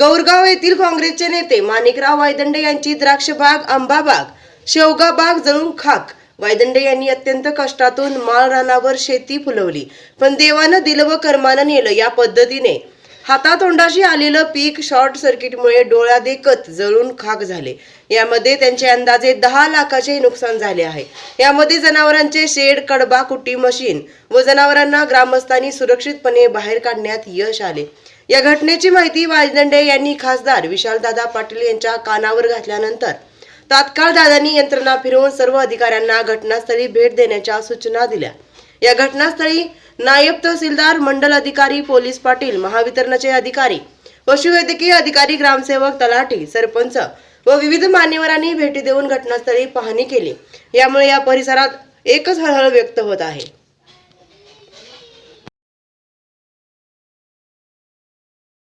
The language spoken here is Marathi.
गौरगाव येथील काँग्रेसचे नेते माणिकराव वायदंडे यांची द्राक्षबाग आंबाबाग शेवगा बाग जळून खाक. वायदंडे यांनी अत्यंत कष्टातून माळ रानावर शेती फुलवली. पण देवानं दिलं व कर्मानं नेलं या पद्धतीने. हातातोंडाशी आलेलं पीक शॉर्ट सर्किटमुळे डोळ्यादेखत जळून खाक झाले. यामध्ये त्यांचे अंदाजे दहा लाखाचे नुकसान झाले आहे. यामध्ये जनावरांचे शेड कडबा कुट्टी मशीन व जनावरांना ग्रामस्थांनी सुरक्षितपणे बाहेर काढण्यात यश आले. या घटनेची माहिती वाजदंडे यांनी खासदार विशालदादा पाटील यांच्या कानावर घातल्यानंतर तात्काळ दादांनी यंत्रणा फिरवून सर्व अधिकाऱ्यांना घटनास्थळी भेट देण्याच्या सूचना दिल्या. या घटनास्थळी नायब तहसीलदार मंडल अधिकारी पोलीस पाटील महावितरणाचे अधिकारी पशुवैद्यकीय अधिकारी ग्रामसेवक तलाठी सरपंच व विविध मान्यवरांनी भेटी देऊन घटनास्थळी पाहणी केली. यामुळे या परिसरात एकच हळहळ व्यक्त होत आहे.